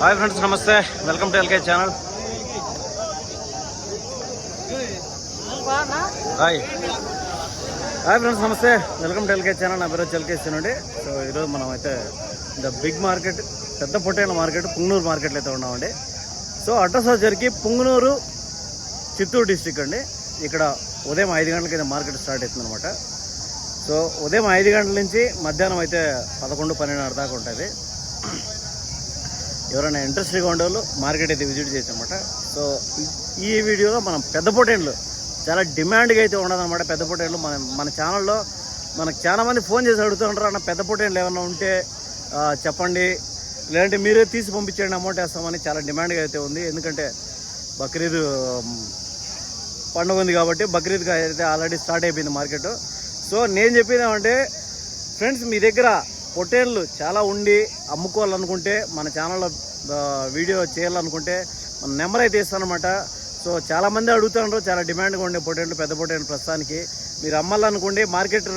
Hi friends నమస్తే. Welcome to LK channel. Hi. Hi friends నమస్తే. Welcome to LK channel. నా పేరు LK నుండి సో ఈరోజు మనం అయితే ద బిగ్ మార్కెట్ పెద్ద పొట్టేల మార్కెట్ పుంగనూరు మార్కెట్లో అయితే ఉన్నామండి. సో అడ్రస్ వచ్చరికి పుంగనూరు చిత్తూరు డిస్టిక్ అండి. ఇక్కడ ఉదయం ఐదు గంటలకి అయితే మార్కెట్ స్టార్ట్ అవుతుంది అనమాట సో ఉదయం ఐదు గంటల నుంచి మధ్యాహ్నం అయితే పదకొండు పన్నెండున్నర దాకా ఉంటుంది. ఎవరైనా ఇంట్రెస్ట్గా ఉండేవాళ్ళు మార్కెట్ అయితే విజిట్ చేసామన్నమాట సో ఈ- వీడియోలో మనం పెద్ద పొటేన్లు చాలా డిమాండ్గా అయితే ఉండదన్నమాట పెద్ద పొటేన్లు మన మన ఛానల్లో మనకు చాలా మంది ఫోన్ చేసి అడుగుతుంటారు అన్న పెద్ద పొటేన్లు ఏమైనా ఉంటే చెప్పండి. లేదంటే మీరే తీసి పంపించండి అమౌంట్ వేస్తామని చాలా డిమాండ్గా అయితే ఉంది. ఎందుకంటే బక్రీద్ పండుగ ఉంది కాబట్టి బక్రీద్గా అయితే ఆల్రెడీ స్టార్ట్ అయిపోయింది మార్కెట్. సో నేను చెప్పేది ఏమంటే ఫ్రెండ్స్ మీ దగ్గర పొటేళ్ళు చాలా ఉండి అమ్ముకోవాలనుకుంటే మన ఛానల్లో వీడియో చేయాలనుకుంటే మన నెంబర్ అయితే ఇస్తానమాట సో చాలా మంది అడుగుతున్నారు చాలా డిమాండ్గా ఉండే పొట్టేళ్ళు పెద్ద పొట్టేళ్ళు ప్రస్తుతానికి. మీరు అమ్మాలనుకోండి మార్కెట్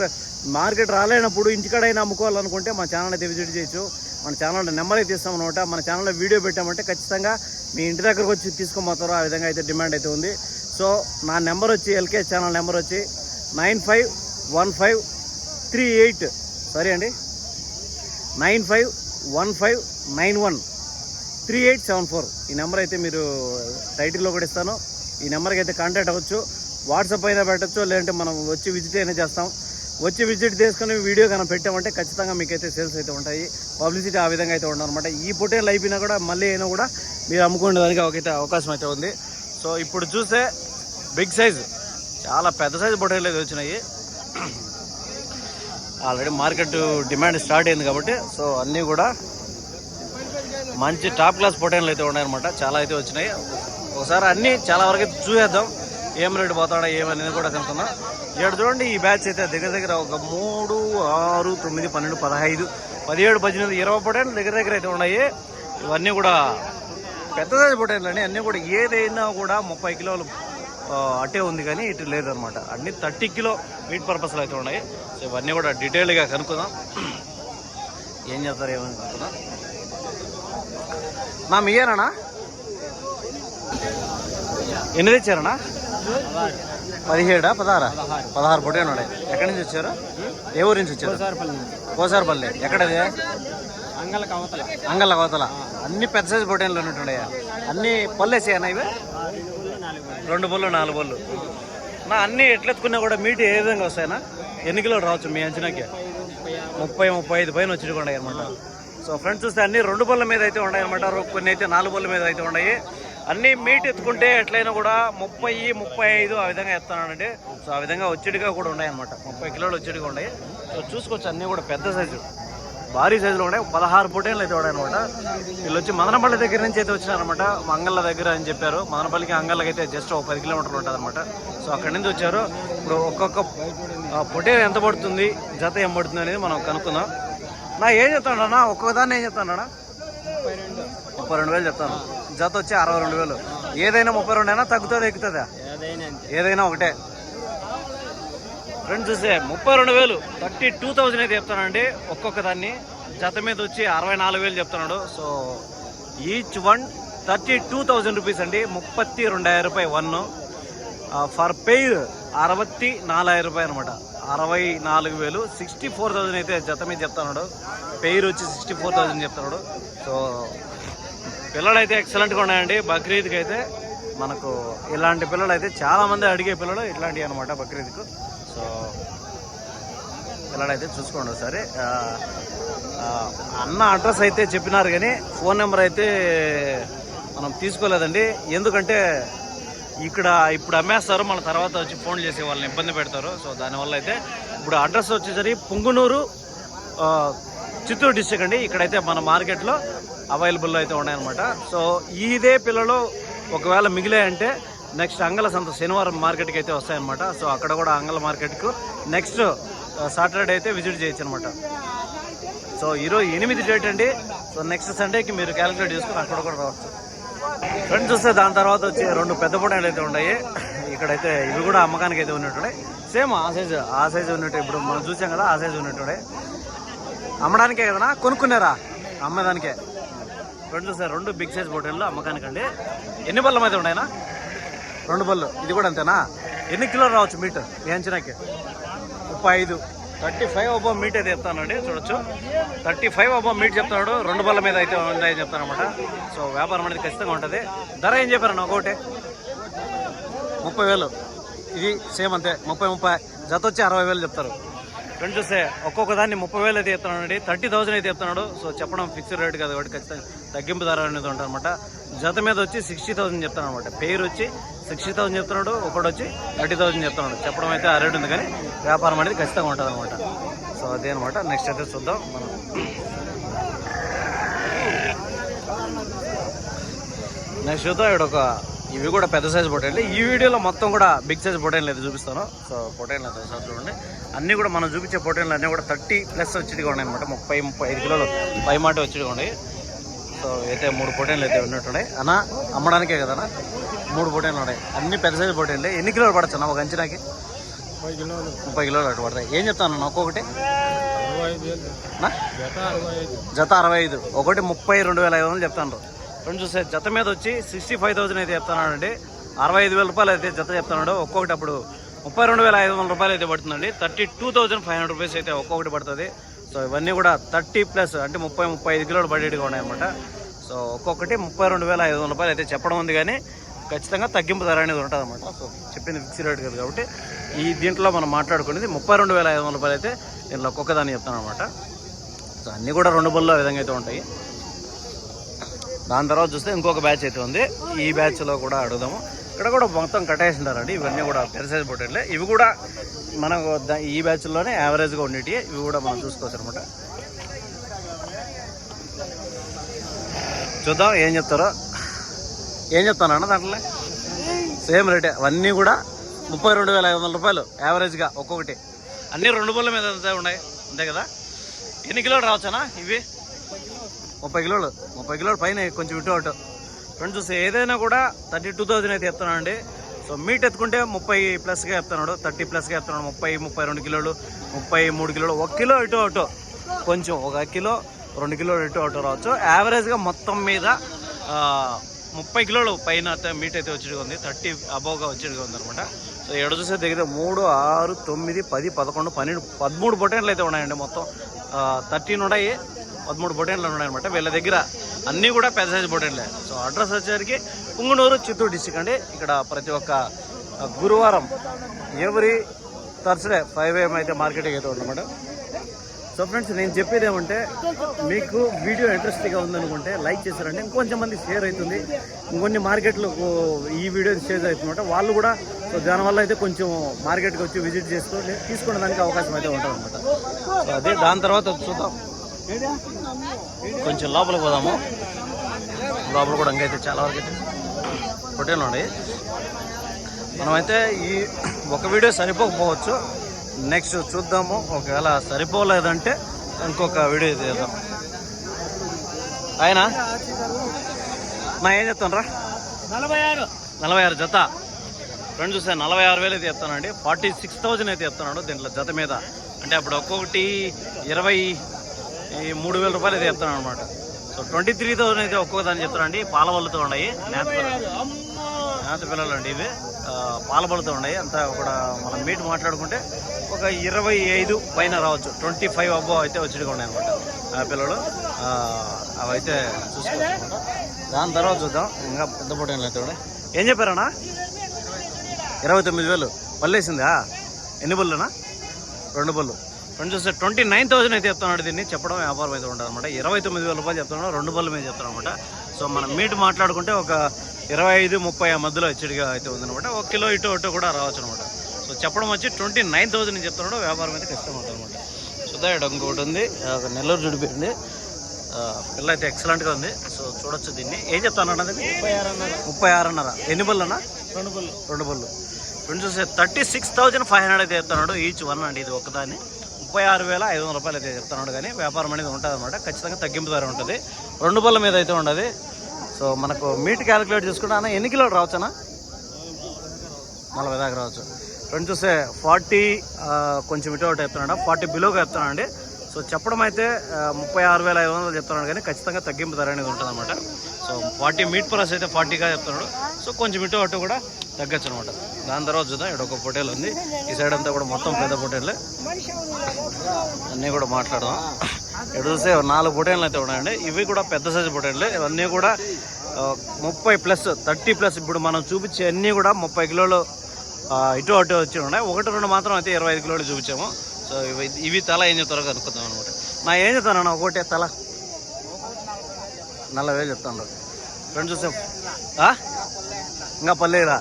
మార్కెట్ రాలేనప్పుడు ఇంటికాడైనా అమ్ముకోవాలనుకుంటే మన ఛానల్ అయితే విజిట్ చేయొచ్చు. మన ఛానల్ నెంబర్ అయితే ఇస్తామన్నమాట. అనమాట మన ఛానల్లో వీడియో పెట్టామంటే ఖచ్చితంగా మీ ఇంటి దగ్గరకు వచ్చి తీసుకొని ఆ విధంగా అయితే డిమాండ్ అయితే ఉంది. సో నా నెంబర్ వచ్చి ఎల్కే ఛానల్ నెంబర్ వచ్చి nine five one five three eight. Sorry అండి. Nine five one five nine one three eight seven four ఈ నెంబర్ అయితే మీరు టైటిల్లో కూడా ఇస్తాను. ఈ నెంబర్కి అయితే కాంటాక్ట్ అవ్వచ్చు. వాట్సాప్ అయినా పెట్టచ్చు లేదంటే మనం వచ్చి విజిట్ అయినా చేస్తాం. వచ్చి విజిట్ చేసుకుని వీడియో కనుక పెట్టామంటే ఖచ్చితంగా మీకైతే సేల్స్ అయితే ఉంటాయి. పబ్లిసిటీ ఆ విధంగా అయితే ఉండదన్నమాట ఈ పొటేలు అయిపోయినా కూడా మళ్ళీ అయినా కూడా మీరు అమ్ముకునే దానికి ఒకైతే అవకాశం అయితే ఉంది. సో ఇప్పుడు చూస్తే బిగ్ సైజు చాలా పెద్ద సైజు పొటేలు అయితే వచ్చినాయి. ఆల్రెడీ మార్కెట్ డిమాండ్ స్టార్ట్ అయింది కాబట్టి సో అన్నీ కూడా మంచి టాప్ క్లాస్ పొటైన్లు అయితే ఉన్నాయన్నమాట. చాలా అయితే వచ్చినాయి. ఒకసారి అన్నీ చాలా వరకు చూసేద్దాం. ఏం రేటు పోతాడా ఏమనేది కూడా తెలుసుకుందాం. ఇక్కడ చూడండి ఈ బ్యాచ్ అయితే దగ్గర దగ్గర ఒక మూడు ఆరు తొమ్మిది పన్నెండు పదహైదు పదిహేడు పద్దెనిమిది ఇరవై పొటైన్లు దగ్గర దగ్గర అయితే ఉన్నాయి. ఇవన్నీ కూడా పెద్ద సైజు పొటైన్లు అన్నీ కూడా ఏదైనా కూడా ముప్పై కిలోలు ఆ, అట్టే ఉంది కానీ ఇటు లేదనమాట. అన్ని థర్టీ కిలో మీట్ పర్పస్లో అయితే ఉన్నాయి. సో ఇవన్నీ కూడా డీటెయిల్గా కనుక్కుందాం. ఏం చేస్తారు ఏమని కనుక్కుందాం. నా మీయేనా ఎన్ని తెచ్చారనా? పదిహేడా పదహారా? పదహారు పొట్టే ఉన్నాయి. ఎక్కడి నుంచి వచ్చారు? ఏ ఊరి నుంచి వచ్చారు? కోసారపల్లి ఎక్కడది? అంగళ కవతల. అంగళ్ళ కోతల అన్ని పెద్ద సైజు పొటేన్లు ఉన్నట్టున్నాయా అన్ని పళ్ళు వేసాయన్నా ఇవి? రెండు బళ్ళు నాలుగు బళ్ళు. నా అన్ని ఎట్లెత్తుకున్నా కూడా మీట్ ఏ విధంగా వస్తాయనా ఎన్ని కిలోలు రావచ్చు మీ అంచనాకి. ముప్పై ముప్పై ఐదు పైన వచ్చి ఉన్నాయి అనమాట సో ఫ్రెండ్స్ చూస్తే అన్ని రెండు బళ్ళ మీద అయితే ఉన్నాయి అనమాట కొన్ని అయితే నాలుగు బళ్ళ మీద అయితే ఉన్నాయి. అన్ని మీట్ ఎత్తుకుంటే ఎట్లయినా కూడా ముప్పై ముప్పై ఐదు ఆ విధంగా ఎత్తున్నానండి. సో ఆ విధంగా ఒచ్చిడిగా కూడా ఉన్నాయి అనమాట ముప్పై కిలోలు ఒచ్చిడిగా ఉన్నాయి. సో చూసుకోవచ్చు అన్నీ కూడా పెద్ద సైజు. భారీ సైజులో ఉన్నాయి. పదహారు పొటేన్లు అయితే ఉన్నాయి అనమాట వీళ్ళు వచ్చి మదనపల్లి దగ్గర నుంచి అయితే వచ్చినారనమాట మంగళ్ళ దగ్గర అని చెప్పారు. మదనపల్లికి అంగళ్ళకి అయితే జస్ట్ ఒక పది కిలోమీటర్లు ఉంటుంది అనమాట సో అక్కడి నుంచి వచ్చారు. ఇప్పుడు ఒక్కొక్క పొటేన్ ఎంత పడుతుంది జత ఏం పడుతుంది అనేది మనం కనుక్కుందాం. నా ఏం చెప్తాడన్నా ఒక్కొక్క దాన్ని ఏం చెప్తాడన్నా ముప్పై రెండు ముప్పై రెండు వేలు చెప్తాను. జత వచ్చి అరవై రెండు వేలు. ఏదైనా ముప్పై రెండు అయినా తగ్గుతుందా ఎక్కుతుందా? ఏదైనా ఒకటే. ఫ్రెండ్స్ చూస్తే ముప్పై రెండు వేలు. థర్టీ టూ థౌజండ్ అయితే చెప్తానండి ఒక్కొక్క దాన్ని జత మీద వచ్చి అరవై నాలుగు వేలు చెప్తున్నాడు. So each one thirty two thousand rupees అండి. ముప్పత్తి రెండాయిరం రూపాయి వన్ ఫర్ పెయిర్ అరవత్తి నాలుగు రూపాయి అనమాట అరవై నాలుగు వేలు. సిక్స్టీ ఫోర్ థౌజండ్ అయితే జత మీద చెప్తున్నాడు. పెయిర్ వచ్చి సిక్స్టీ ఫోర్ థౌజండ్ చెప్తున్నాడు. సో పిల్లలు అయితే ఎక్సలెంట్గా ఉన్నాయండి. బక్రీద్కి అయితే మనకు ఇలాంటి పిల్లలు అయితే చాలా మంది అడిగే పిల్లలు ఇట్లాంటివి అనమాట బక్రీద్కు. సో పిల్లలు చూసుకోండి ఒకసారి. అన్న అడ్రస్ అయితే చెప్పినారు కానీ ఫోన్ నెంబర్ అయితే మనం తీసుకోలేదండి. ఎందుకంటే ఇక్కడ ఇప్పుడు అమ్మేస్తారు మన తర్వాత వచ్చి ఫోన్ చేసి వాళ్ళని ఇబ్బంది పెడతారు. సో దానివల్ల అయితే ఇప్పుడు అడ్రస్ వచ్చేసరికి పుంగునూరు చిత్తూరు డిస్టిక్ అండి. ఇక్కడైతే మన మార్కెట్లో అవైలబుల్ అయితే ఉన్నాయన్నమాట. సో ఇదే పిల్లలు ఒకవేళ మిగిలాయంటే నెక్స్ట్ అంగళ సంత శనివారం మార్కెట్కి అయితే వస్తాయన్నమాట. సో అక్కడ కూడా అంగల మార్కెట్కు నెక్స్ట్ సాటర్డే అయితే విజిట్ చేయొచ్చు అనమాట సో ఈరోజు ఎనిమిది డేట్ అండి. సో నెక్స్ట్ సండేకి మీరు క్యాలిక్యులేట్ చేసుకుని అక్కడ కూడా రావచ్చు. ఫ్రెండ్స్ చూస్తే దాని తర్వాత వచ్చి రెండు పెద్ద పొటాలు అయితే ఉన్నాయి. ఇక్కడైతే ఇవి కూడా అమ్మకానికి అయితే ఉన్నట్టున్నాయి. సేమ్ ఆ సైజు ఆ సైజు ఉన్నట్టు ఇప్పుడు మనం చూసాం కదా ఆ సైజు ఉన్నట్టుండే అమ్మడానికే కదనా? కొనుక్కున్నారా? అమ్మేదానికే. ఫ్రెండ్స్ చూస్తే రెండు బిగ్ సైజ్ పొటాలు అమ్మకానికి అండి ఎన్ని బల్లం అయితే ఉన్నాయినా రెండు బళ్ళు. ఇది కూడా అంతేనా? ఎన్ని కిలోలు రావచ్చు మీటర్? మీ అంచనాకి? ముప్పై ఐదు థర్టీ ఫైవ్ అబ్బో మీట్ అయితే చెప్తానండి చూడొచ్చు. థర్టీ ఫైవ్ అబ్బో మీట్ చెప్తున్నాడు రెండు బళ్ళ మీద అయితే ఉన్నాయని చెప్తాను అనమాట సో వ్యాపారం అనేది ఖచ్చితంగా ఉంటుంది. ధర ఏం చెప్పారన్న ఒకటి ముప్పై వేలు. ఇది సేమ్ అంతే ముప్పై ముప్పై. జత వచ్చి అరవై వేలు చెప్తారు. ఫ్రెండ్ చూస్తే ఒక్కొక్క దాన్ని ముప్పై వేలు అయితే చెప్తున్నాడు థర్టీ థౌసండ్ అయితే చెప్తున్నాడు. సో చెప్పడం ఫిక్స్డ్ రేట్ కాదు కాబట్టి ఖచ్చితంగా తగ్గింపు ధర అనేది ఉంటుంది అనమాట జత మీద వచ్చి సిక్స్టీ థౌసండ్ చెప్తాను అనమాట పేరు వచ్చి సిక్స్టీ థౌసండ్ చెప్తున్నాడు. ఒకటి వచ్చి థర్టీ థౌసండ్ చెప్తున్నాడు. చెప్పడం అయితే ఆ రేట్ ఉంది కానీ వ్యాపారం అనేది ఖచ్చితంగా ఉంటుంది అనమాట సో అదే అనమాట నెక్స్ట్ అయితే చూద్దాం. మనం నెక్స్ట్ చూద్దాం. ఇక్కడ ఒక ఇవి కూడా పెద్ద సైజ్ పొటైన్లు ఈ వీడియోలో మొత్తం కూడా బిగ్ సైజ్ పొటైన్లు అయితే చూపిస్తాను. సో పొటైన్లు అయితే ఒకసారి చూడండి. అన్నీ కూడా మనం చూపించే పొటైన్లు అన్నీ కూడా థర్టీ ప్లస్ వచ్చిగా ఉన్నాయి అనమాట ముప్పై ముప్పై ఐదు కిలోలు పై మాట వచ్చిగా ఉన్నాయి. సో అయితే మూడు పొటైన్లు అయితే ఉన్నట్టున్నాయి అన్న అమ్మడానికే కదా అన్న? మూడు పొటైన్లు ఉన్నాయి. అన్ని పెద్ద సైజు పొటైన్లు ఎన్ని కిలోలు పడచ్చు అన్న ఒక అంచనాకి? ముప్పై కిలోలు. ముప్పై కిలోలు అటు పడతాయి. ఏం చెప్తాను అన్న ఒక్కొక్కటి? జత అరవై ఐదు. ఒకటి ముప్పై రెండు వేల ఐదు వందలు చెప్తాను ఫ్రెండ్స్ చూస్తే జత మీద వచ్చి సిక్స్టీ ఫైవ్ థౌసండ్ అయితే చెప్తున్నాడండి. అరవై ఐదు వేల రూపాయలు అయితే జత చెప్తున్నాడు. ఒక్కొక్కటి అప్పుడు ముప్పై రెండు వేల ఐదు వందల రూపాయలు అయితే పడుతుందండి. Thirty two thousand five hundred rupees అయితే ఒక్కొక్కటి పడుతుంది. సో ఇవన్నీ కూడా థర్టీ ప్లస్ అంటే ముప్పై ముప్పై ఐదు కిలోలు పడేటిగా ఉన్నాయన్నమాట. సో ఒక్కొక్కటి ముప్పై రెండు వేల ఐదు వందల రూపాయలు అయితే చెప్పడం ఉంది కానీ ఖచ్చితంగా తగ్గింపు ధర అనేది ఉంటుంది అనమాట సో చెప్పింది ఫిక్స్ రేట్ కదా కాబట్టి ఈ దీంట్లో మనం మాట్లాడుకునేది ముప్పై రెండు వేల ఐదు వందల రూపాయలు అయితే దీంట్లో ఒక్కొక్క దాన్ని చెప్తాను అనమాట సో అన్నీ కూడా రెండు బళ్ళు విధంగా అయితే ఉంటాయి. దాని తర్వాత చూస్తే ఇంకొక బ్యాచ్ అయితే ఉంది. ఈ బ్యాచ్లో కూడా అడుగుదాము. ఇక్కడ కూడా మొత్తం కట్టేసింటారండి ఇవన్నీ కూడా పెద్ద సైజ్ ఇవి కూడా మనకు బ్యాచ్ ఈ బ్యాచ్లోనే యావరేజ్గా ఉండేవి ఇవి కూడా మనం చూసుకోవచ్చు అనమాట చూద్దాం ఏం చెప్తారో. ఏం చెప్తాను అన్న దాంట్లో? సేమ్ రేటే. అవన్నీ కూడా ముప్పై రెండు వేల ఐదు వందల రూపాయలు యావరేజ్గా ఒక్కొక్కటి. అన్నీ రెండు బళ్ళ మీద ఉన్నాయి. అంతే కదా? ఎన్ని కిలోలు రావచ్చానా ఇవి? ముప్పై కిలోలు ముప్పై కిలోలు పైన కొంచెం ఇటు అటు. ఫ్రెండ్స్ చూస్తే ఏదైనా కూడా థర్టీ టూ థౌజండ్ అయితే చెప్తున్నాను అండి సో మీట్ ఎత్తుకుంటే ముప్పై ప్లస్గా చెప్తున్నాడు థర్టీ ప్లస్గా చెప్తున్నాడు ముప్పై ముప్పై రెండు కిలోలు ముప్పై మూడు కిలోలు ఒక కిలో ఇటు అటు. కొంచెం ఒక కిలో రెండు కిలోలు ఇటు అటు రావచ్చు. యావరేజ్గా మొత్తం మీద ముప్పై కిలోలు పైన అయితే మీట్ అయితే వచ్చేది ఉంది. థర్టీ అబోవ్గా వచ్చేది ఉంది అనమాట సో ఎడ చూసే దగ్గర మూడు ఆరు తొమ్మిది పది పదకొండు పన్నెండు పదమూడు బొటెన్లు అయితే ఉన్నాయండి మొత్తం. థర్టీన్ ఉన్నాయి. పదమూడు బొటేన్లు ఉన్నాయన్నమాట. వీళ్ళ దగ్గర అన్నీ కూడా పెద్ద సైజు బొటేన్లే. సో అడ్రస్ వచ్చేసరికి పుంగనూరు చిత్తూరు డిస్టిక్ అండి. ఇక్కడ ప్రతి ఒక్క గురువారం ఎవరి థర్స్డే ఫైవ్ ఏఎం అయితే మార్కెటింగ్ అయితే ఉందన్నమాట. సో ఫ్రెండ్స్ నేను చెప్పేది ఏమంటే మీకు వీడియో ఇంట్రెస్టింగ్గా ఉందనుకుంటే లైక్ చేశారంటే ఇంకొంచెం మంది షేర్ అవుతుంది. ఇంకొన్ని మార్కెట్లకు ఈ వీడియో షేర్ అవుతుందంటే వాళ్ళు కూడా సో దానివల్ల అయితే కొంచెం మార్కెట్కి వచ్చి విజిట్ చేసుకో తీసుకునే దానికి అవకాశం అయితే ఉంటుంది అనమాట సో అదే దాని తర్వాత చూద్దాం. కొంచెం లోపలికి పోదాము. లోపల కూడా ఇంకైతే చాలా వరకు అయితే హోటల్ ఉన్నాయి మనమైతే ఈ ఒక వీడియో సరిపోకపోవచ్చు. నెక్స్ట్ చూద్దాము. ఒకవేళ సరిపోలేదంటే ఇంకొక వీడియో చేద్దాం ఆయన నా ఏం చెప్తాను రా నలభై ఆరు. నలభై ఆరు జత. ఫ్రెండ్ చూస్తే నలభై ఆరు వేలు అయితే చెప్తానండి ఫార్టీ సిక్స్ థౌజండ్ అయితే చెప్తున్నాడు దీంట్లో జత మీద. అంటే అప్పుడు ఒక్కొక్కటి ఇరవై ఈ మూడు వేల రూపాయలు అయితే చెప్తాను అనమాట సో ట్వంటీ త్రీ థౌసండ్ అయితే ఒక్కొక్క దాన్ని చెప్తానండి పాలబళ్ళతో ఉన్నాయి. నేత పిల్లలు. నేత పిల్లలు అండి ఇవి. పాలబళ్ళతో ఉన్నాయి. అంతా కూడా మనం మీట్ మాట్లాడుకుంటే ఒక ఇరవై ఐదు పైన రావచ్చు. ట్వంటీ ఫైవ్ అబ్బో అయితే వచ్చి ఉన్నాయి అనమాట ఆ పిల్లలు. అవైతే చూసుకోవచ్చు. దాని తర్వాత చూద్దాం. ఇంకా పెద్ద పొట్టేళ్ళు అయితే కూడా ఏం చెప్పారన్నా? ఇరవై తొమ్మిది వేలు. పల్లేసిందా ఎన్ని బళ్ళునా రెండు బళ్ళు రెండు చూస్తే ట్వంటీ నైన్ థౌసండ్ అయితే చెప్తున్నాడు దీన్ని. చెప్పడం వ్యాపారం అయితే ఉంటుంది అనమాట ఇరవై తొమ్మిది వేల రూపాయలు చెప్తున్నాడు రెండు బళ్ళు మీద చెప్తాను అనమాట సో మనం మీట్ మాట్లాడుకుంటే ఒక ఇరవై ఐదు ముప్పై ఆ మధ్యలో హెచ్చడిగా అయితే ఉందన్నమాట. ఒక కిలో ఇటు అటు కూడా రావచ్చు అనమాట సో చెప్పడం వచ్చి ట్వంటీ నైన్ థౌసండ్ చెప్తున్నాడు వ్యాపారం అయితే కష్టం ఉంటుంది అనమాట చూద్దాం ఇక్కడ ఇంకొకటి ఉంది ఒక నెల్లూరు జుడిపోయింది పిల్ల అయితే ఎక్సలెంట్గా ఉంది. సో చూడొచ్చు దీన్ని. ఏం చెప్తాను ముప్పై ఆరు అన్నారు? ముప్పై ఆరున్నర ఎన్ని బళ్ళు అన్నా? రెండు బళ్ళు. రెండు బళ్ళు. రెండు చూస్తే thirty six thousand five hundred అయితే చెప్తున్నాడు ఈచ్ వన్ అండి ఇది ఒక్కదాన్ని. ముప్పై ఆరు వేల ఐదు వందల రూపాయలు అయితే చెప్తున్నాడు కానీ వ్యాపారం అనేది ఉంటుంది అనమాట ఖచ్చితంగా తగ్గింపు ధర ఉంటుంది. రెండు పళ్ళ మీద అయితే ఉండదు. సో మనకు మీట్ క్యాలిక్యులేట్ చేసుకుంటే అన్న ఎన్ని కిలోలు రావచ్చు అన్న? నలభై దాకా రావచ్చు. రెండు చూస్తే ఫార్టీ కొంచెం ఇటు ఒకటి చెప్తున్నాడు. ఫార్టీ బిలోగా చెప్తున్నాడు అండి సో చెప్పడం అయితే ముప్పై ఆరు వేల ఐదు వందలు చెప్తున్నాడు కానీ ఖచ్చితంగా తగ్గింపు ధర అనేది ఉంటుంది అనమాట సో ఫార్టీ మీట్ ప్రైస్ అయితే ఫార్టీగా చెప్తున్నాడు. సో కొంచెం ఇటు అటు కూడా తగ్గచ్చు అనమాట దాని తర్వాత చూద్దాం. ఇక్కడ ఒక పొటేల్ ఉంది. ఈ సైడ్ అంతా కూడా మొత్తం పెద్ద పొటేళ్ళే అన్నీ కూడా మాట్లాడదాం. ఇక్కడ చూస్తే నాలుగు పొటేళ్ళు అయితే ఉన్నాయండి. ఇవి కూడా పెద్ద సైజు పొటేళ్ళే ఇవన్నీ కూడా ముప్పై ప్లస్ థర్టీ ప్లస్ ఇప్పుడు మనం చూపించే అన్నీ కూడా ముప్పై కిలోలు ఇటు అటు వచ్చి ఉన్నాయి. ఒకటి రెండు మాత్రం అయితే ఇరవై ఐదు కిలోలు చూపించాము. సో ఇవి ఇవి తల ఏం చెప్తారో కనుక్కుందాం అనమాట. నా ఏం చెప్తానన్నా ఒకటే తల. నలభై వేలు చెప్తాను రెండు చూసే? ఇంకా పల్లేదా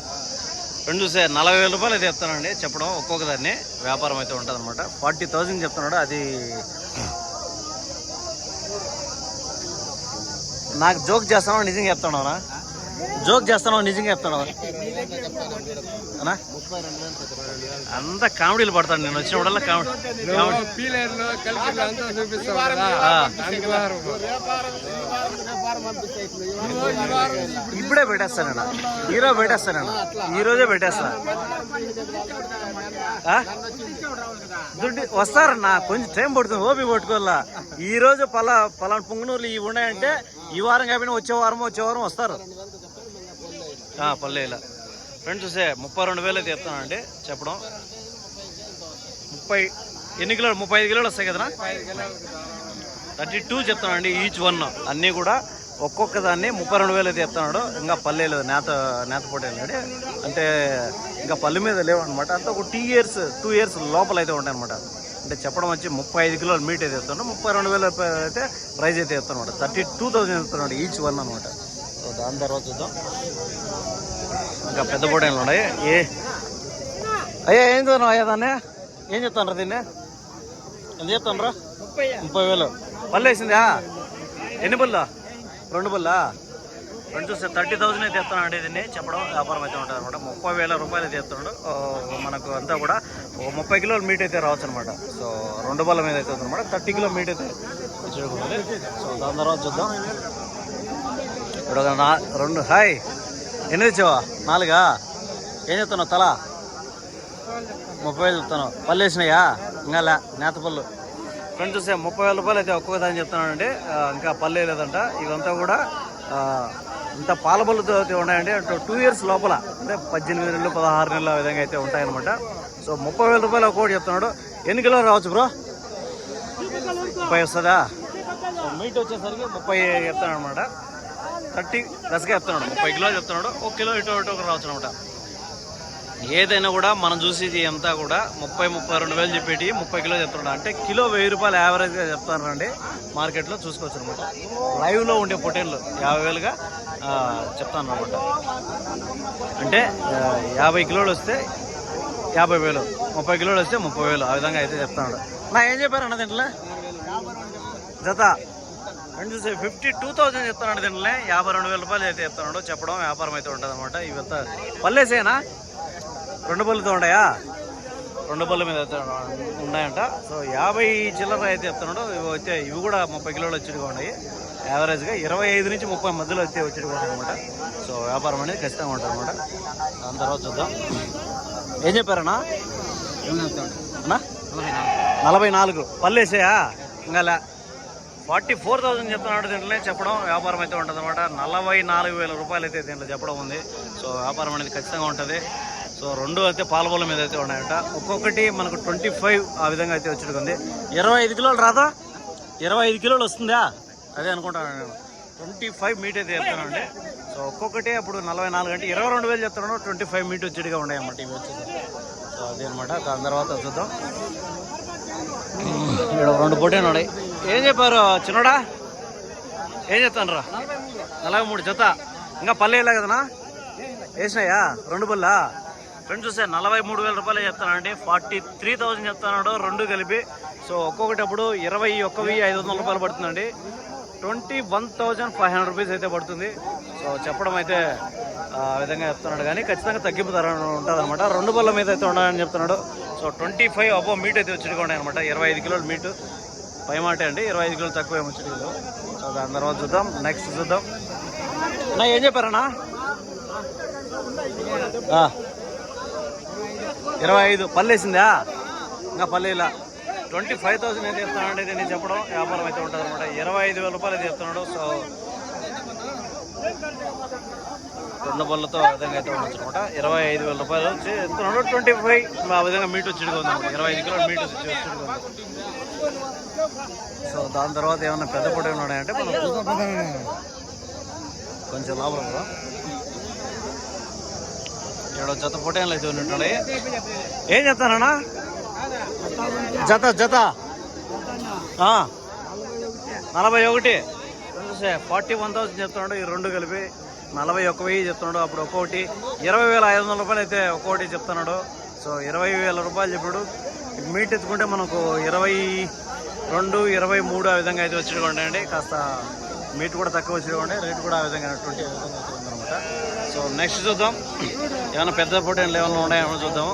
రెండు చూసే నలభై వేల రూపాయలు అయితే చెప్తానండి చెప్పడం ఒక్కొక్క దాన్ని. వ్యాపారం అయితే ఉంటుంది అనమాట ఫార్టీ థౌజండ్ చెప్తున్నాడు అది నాకు జోక్ చేస్తాను నిజంగా చెప్తాను జోక్ చేస్తాను నిజంగా చెప్తాను అన్నా? అంతా కామెడీలు పడతాను నేను వచ్చినప్పుడల్లా కామెడీ కామెడీ. ఇప్పుడే పెట్టేస్తాను ఈరోజు పెట్టేస్తాను ఈ రోజే పెట్టేస్తా. ఆ? దుడ్డి వస్తారన్నా కొంచెం టైం పడుతుంది ఓపి పట్టుకోవాలా. ఈ రోజు పలా పలానా పొంగునూరులు ఇవి ఉన్నాయంటే ఈ వారం కాబట్టి వచ్చే వారం వచ్చే వారం వస్తారు. పల్లెల. ఫ్రెండ్స్ చూసే ముప్పై రెండు వేలు అయితే చెప్తానండి చెప్పడం. ముప్పై ఎన్ని కిలోలు? ముప్పై ఐదు కిలోలు వస్తాయి కదనా? థర్టీ టూ చెప్తానండి ఈచ్ వన్ అన్నీ కూడా ఒక్కొక్క దాన్ని ముప్పై రెండు వేలు అయితే చెప్తున్నాడు ఇంకా పల్లెలు నేత నేత పోటీ అంటే ఇంకా పల్లె మీద లేవు అనమాట అంతా ఒక టూ ఇయర్స్ టూ ఇయర్స్ లోపల అయితే ఉంటాయి అనమాట అంటే చెప్పడం వచ్చి ముప్పై ఐదు కిలోలు మీట్ అయితే చెప్తున్నాడు ముప్పై రెండు వేల అయితే ప్రైజ్ అయితే చెప్తాను థర్టీ టూ థౌసండ్ చెప్తున్నాడు ఈచ్ వన్ అనమాట. సో దాని తర్వాత చూద్దాం. ఇంకా పెద్ద పోటీలు ఉన్నాయి? ఏ? అయ్యా ఏం చెప్తాను అయ్యా దాన్ని? ఏం చెప్తాను దీన్ని? ఎంత చెప్తాను రా ముప్పై వేలు. పళ్ళు వేసిందా? ఎన్ని బుల్లా రెండు బుల్లా రెండు చూస్తే థర్టీ థౌసండ్ అయితే ఎత్తున్నాడు అండి దీన్ని. చెప్పడం వ్యాపారం అయితే ఉంటుంది అనమాట. ముప్పై వేల రూపాయలు అయితే ఎత్తున్నాడు మనకు అంతా కూడా ఒక ముప్పై కిలోల మీట్ అయితే రావచ్చు అనమాట సో రెండు బల్ల మీద అయితే అనమాట థర్టీ కిలో మీట్ అయితే వచ్చేది సో దాని తర్వాత చూద్దాం. ఇప్పుడు రెండు హాయ్! ఎన్ని తెచ్చావా? నాలుగా? ఏం చెప్తున్నావు? తల? ముప్పై వేలు చెప్తాను పళ్ళు వేసినాయా? ఇంకా లే నేత పళ్ళు. ఫ్రెండ్ చూస్తే ముప్పై వేల రూపాయలు అయితే ఒక్కొక్క దాన్ని చెప్తున్నానండి. ఇంకా పళ్ళు వేయలేదంట. ఇవంతా కూడా ఆ, ఇంత పాల పళ్ళుతో అయితే ఉన్నాయండి. అంటే టూ ఇయర్స్ లోపల అంటే పద్దెనిమిది నెలలు పదహారు నెలలు ఆ విధంగా అయితే ఉంటాయన్నమాట. సో ముప్పై వేల రూపాయలు ఒక్కొక్కటి చెప్తున్నాడు. ఎన్ని కిలోలు రావచ్చు బ్రో? ముప్పై వస్తుందా? సో మీట్ వచ్చేసరికి ముప్పై చెప్తాను అనమాట థర్టీ ప్లస్గా చెప్తున్నాడు. ముప్పై కిలోలు చెప్తున్నాడు. ఒక కిలో ఇటు ఇటు ఒక రావచ్చు అనమాట ఏదైనా కూడా మనం చూసేది అంతా కూడా ముప్పై ముప్పై రెండు వేలు చెప్పేటి ముప్పై కిలో చెప్తున్నాడు. అంటే కిలో వెయ్యి రూపాయలు యావరేజ్గా చెప్తానండి మార్కెట్లో చూసుకోవచ్చు అనమాట లైవ్లో ఉండే పొటేన్లు యాభై వేలుగా చెప్తాను అనమాట అంటే యాభై కిలోలు వస్తే యాభై వేలు ముప్పై కిలోలు వస్తే ముప్పై వేలు ఆ విధంగా అయితే చెప్తాను నా ఏం చెప్పారు అన్న దీంట్లో? జత. రెండు చూసే ఫిఫ్టీ టూ థౌసండ్ చెప్తున్నాడు దీంట్లో యాభై రెండు వేల రూపాయలు అయితే చెప్తున్నాడు చెప్పడం వ్యాపారం అయితే ఉంటుంది అనమాట ఇవంతా పల్లేసేనా రెండు బళ్ళుతో ఉన్నాయా? రెండు బళ్ళ మీద ఉన్నాయంట. సో యాభై చిల్లర అయితే చెప్తున్నాడు ఇవి అయితే ఇవి కూడా ముప్పై కిలోలు వచ్చేటిగా ఉన్నాయి. యావరేజ్గా ఇరవై ఐదు నుంచి ముప్పై మధ్యలో అయితే వచ్చేటిగా ఉంటాయి అనమాట సో వ్యాపారం అనేది ఖచ్చితంగా ఉంటుంది అనమాట దాని తర్వాత చూద్దాం. ఏం చెప్పారన్నా? నలభై నాలుగు. పల్లేసాయా ఇంకా లే ఫార్టీ ఫోర్ థౌసండ్ చెప్తున్నాడు దీంట్లో చెప్పడం వ్యాపారం అయితే ఉంటుంది అనమాట నలభై నాలుగు వేల రూపాయలు అయితే దీంట్లో చెప్పడం ఉంది. సో వ్యాపారం అనేది ఖచ్చితంగా ఉంటుంది. సో రెండు అయితే పాలబోల మీద అయితే ఉన్నాయట. ఒక్కొక్కటి మనకు ట్వంటీ ఫైవ్ ఆ విధంగా అయితే వచ్చి ఇరవై ఐదు కిలోలు రాదా ఇరవై ఐదు కిలోలు వస్తుందా? అదే అనుకుంటాను నేను. ట్వంటీ ఫైవ్ మీట్ అయితే చెప్తానండి సో ఒక్కొక్కటి అప్పుడు నలభై నాలుగు అంటే ఇరవై రెండు వేలు చెప్తున్నాను. ట్వంటీ ఫైవ్ మీట్ వచ్చేట్టుగా ఉన్నాయన్నమాట ఇవి వచ్చేసి. సో అదే అనమాట దాని తర్వాత చూద్దాం. ఇక్కడ రెండు పొట్టేలు ఉన్నాయి. ఏం చెప్పారు చిన్నడా? ఏం చెప్తాను రా నలభై మూడు జత. ఇంకా పల్లె వేయలే కదనా? వేసినాయా? రెండు పళ్ళా ఫ్రెండ్స్ చూస్తే నలభై మూడు వేల రూపాయలు చెప్తానండి ఫార్టీ త్రీ థౌజండ్ చెప్తున్నాడు రెండు కలిపి. సో ఒక్కొక్కటి అప్పుడు ఇరవై ఒక్క వెయ్యి ఐదు వందల రూపాయలు పడుతుందండి. Twenty one thousand five hundred rupees అయితే పడుతుంది. సో చెప్పడం అయితే ఆ విధంగా చెప్తున్నాడు. కానీ ఖచ్చితంగా తగ్గింపు ధర రెండు బల్ల మీద అయితే ఉండాలని చెప్తున్నాడు. So twenty five above meat అయితే వచ్చి అనమాట ఇరవై ఐదు కిలోల మీటు. పై మాట అండి ఇరవై ఐదు కిలోలు తక్కువ వచ్చి సో దాని తర్వాత చూద్దాం నెక్స్ట్ చూద్దాం. నా ఏం చెప్పారన్నా? ఇరవై ఐదు పల్లేసిందా? ఇంకా పల్లీలా. ట్వంటీ ఫైవ్ థౌసండ్ అయితే చెప్తానంటే నేను చెప్పడం వ్యాపారం అయితే ఉంటుంది అనమాట ఇరవై ఐదు వేల రూపాయలు చెప్తున్నాడు సో రెండు బళ్ళతో ఆ విధంగా అయితే ఉండొచ్చు అనమాట. ఇరవై ఐదు వేల రూపాయలు వచ్చి చెప్తున్నాడు ట్వంటీ ఫైవ్ ఆ విధంగా మీట్ వచ్చిడుగా ఉంది అనమాట. ఇరవై ఐదు కిలో మీట్ వచ్చి సో దాని తర్వాత ఏమైనా పెద్ద పొడి ఉన్నాయంటే మనం కొంచెం లాభం కదా ఏడో జత పొటేన్లు అయితే ఉన్నట్టున్నాయి. ఏం చెప్తానన్నా జత జత. నలభై ఒకటి. ఫార్టీ వన్ థౌసండ్ చెప్తున్నాడు. ఈ రెండు కలిపి నలభై ఒక్క వెయ్యి చెప్తున్నాడు. అప్పుడు ఒక్కోటి ఇరవై వేల ఐదు వందల రూపాయలు అయితే ఒక్కోటి చెప్తున్నాడు. సో ఇరవై వేల రూపాయలు చెప్పాడు. మీట్ ఎత్తుకుంటే మనకు ఇరవై రెండు ఇరవై మూడు ఆ విధంగా అయితే వచ్చి ఉండండి కాస్త మీట్ కూడా తక్కువ వచ్చి ఉండే రేట్ కూడా ఆ విధంగా ట్వంటీ విధంగా సో నెక్స్ట్ చూద్దాం. ఏమైనా పెద్ద ప్రోటీన్ ఏమైనా ఉన్నాయేమో చూద్దాము.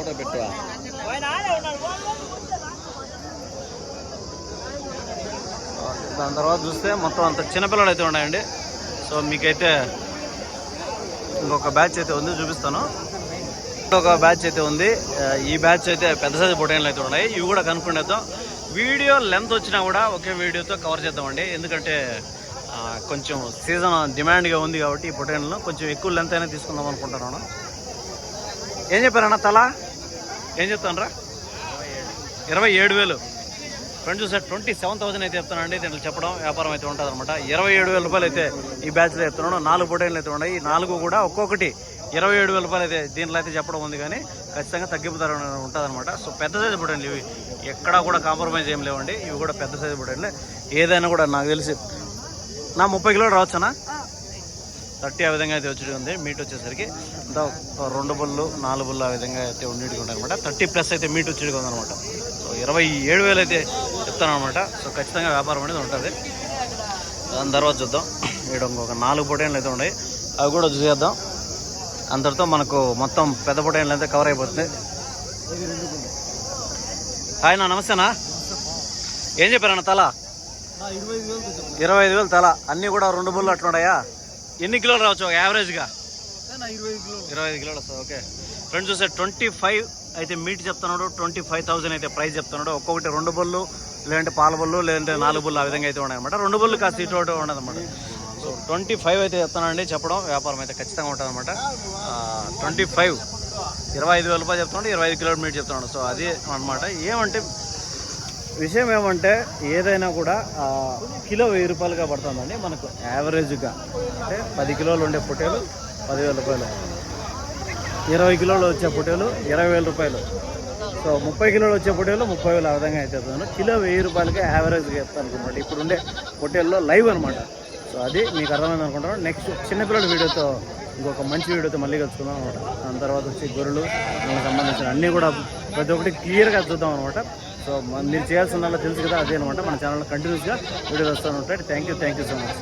దాని తర్వాత చూస్తే మొత్తం అంత చిన్నపిల్లలు అయితే ఉన్నాయండి. సో మీకైతే ఇంకొక బ్యాచ్ అయితే ఉంది చూపిస్తాను. ఇంకొక బ్యాచ్ అయితే ఉంది. ఈ బ్యాచ్ అయితే పెద్ద సైజు పొటైన్లు అయితే ఉన్నాయి. ఇవి కూడా కనుక్కునేద్దాం వీడియో లెంత్ వచ్చినా కూడా ఒకే వీడియోతో కవర్ చేద్దామండి. ఎందుకంటే కొంచెం సీజన్ డిమాండ్గా ఉంది కాబట్టి ఈ పొటైన్లను కొంచెం ఎక్కువ లెంత్ అయినా తీసుకుందాం అనుకుంటున్నాను ఏం చెప్పారన్న తల? ఏం చెప్తాను రా ఇరవై ఏడు వేలు. ఫ్రెండ్ చూసారు ట్వంటీ సెవెన్ థౌసండ్ అయితే చెప్తానండి దీంట్లో చెప్పడం వ్యాపారం అయితే ఉంటుంది అనమాట ఇరవై ఏడు వేల రూపాయలు అయితే ఈ బ్యాచ్లో చెప్తున్నాడు నాలుగు పొటైన్లు అయితే ఉన్నాయి. ఈ నాలుగు కూడా ఒక్కొక్కటి ఇరవై ఏడు వేల రూపాయలు అయితే దీంట్లో అయితే చెప్పడం ఉంది కానీ ఖచ్చితంగా తగ్గింపు ధర ఉంటుంది అనమాట సో పెద్ద సైజు పొటైన్లు ఇవి. ఎక్కడా కూడా కాంప్రమైజ్ ఏం లేవండి. ఇవి కూడా పెద్ద సైజు పొటైన్లే ఏదైనా కూడా నాకు తెలిసి నా ముప్పై కిలోలు రావచ్చునా? థర్టీ ఆ విధంగా అయితే వచ్చి ఉంది. మీట్ వచ్చేసరికి రెండు బుల్లు నాలుగు బుల్లు ఆ విధంగా అయితే ఉండి అనమాట థర్టీ ప్లస్ అయితే మీట్ వచ్చి ఉందన్నమాట సో ఇరవై ఏడు వేలు అయితే చెప్తాను అనమాట సో ఖచ్చితంగా వ్యాపారం అనేది ఉంటుంది. దాని తర్వాత చూద్దాం. ఇక్కడ ఇంకొక నాలుగు పొటైన్లు అయితే ఉన్నాయి. అవి కూడా చూసేద్దాం. అంతటితో మనకు మొత్తం పెద్ద పొటైన్లు అయితే కవర్ అయిపోతుంది. హాయ్ నా నమస్తేనా ఏం చెప్పారన్న తల? ఇరవై ఐదు వేలు తల. అన్నీ కూడా రెండు బుల్లు అట్లున్నాయా ఎన్ని కిలోలు రావచ్చు ఒక యావరేజ్గా ఇరవై ఐదు కిలోలు. వస్తుంది ఓకే. ఫ్రెండ్స్ చూసే ట్వంటీ ఫైవ్ అయితే మీట్ చెప్తున్నాడు ట్వంటీ ఫైవ్ థౌసండ్ అయితే ప్రైస్ చెప్తున్నాడు. ఒక్కొక్కటి రెండు బొల్లు లేదంటే పాల బొల్లు లేదంటే నాలుగు బొల్లు ఆ విధంగా అయితే ఉన్నాయన్నమాట. రెండు బొల్లు కాస్త ఇటు ఉండదన్నమాట. సో ట్వంటీ ఫైవ్ అయితే చెప్తానండి చెప్పడం వ్యాపారం అయితే ఖచ్చితంగా ఉంటుంది అనమాట ట్వంటీ ఫైవ్ ఇరవై ఐదు వేల రూపాయలు చెప్తున్నాడు ఇరవై ఐదు కిలోమీటర్ మీట్ చెప్తున్నాడు. సో అది అనమాట ఏమంటే విషయం ఏమంటే ఏదైనా కూడా కిలో వెయ్యి రూపాయలుగా పడుతుందండి మనకు. యావరేజ్గా. అంటే పది కిలోలు ఉండే పొట్టేలు పదివేల రూపాయలు. ఇరవై కిలోలు వచ్చే పొట్టేలు ఇరవై వేల రూపాయలు. సో ముప్పై కిలోలు వచ్చే పొట్టేలు ముప్పై వేలు ఆ విధంగా అయితే అవుతుంది. కిలో వెయ్యి రూపాయలకి యావరేజ్గా చెప్తాను అనమాట ఇప్పుడు ఉండే పొట్టేల్లో లైవ్ అనమాట సో అది మీకు అర్థమైంది అనుకుంటాను నెక్స్ట్ చిన్నపిల్లల వీడియోతో ఇంకొక మంచి వీడియోతో మళ్ళీ కలుసుకుందాం అనమాట దాని తర్వాత వచ్చి గొర్రెలు దానికి సంబంధించిన అన్నీ కూడా ప్రతి ఒక్కటి క్లియర్గా చూద్దాం అనమాట సో మ- మీరు చేయాల్సిందల్లా తెలుసు కదా అదే అనమాట మన ఛానల్లో కంటిన్యూస్గా వీడియోలు వస్తూ ఉంటాయి. Thank you thank you so much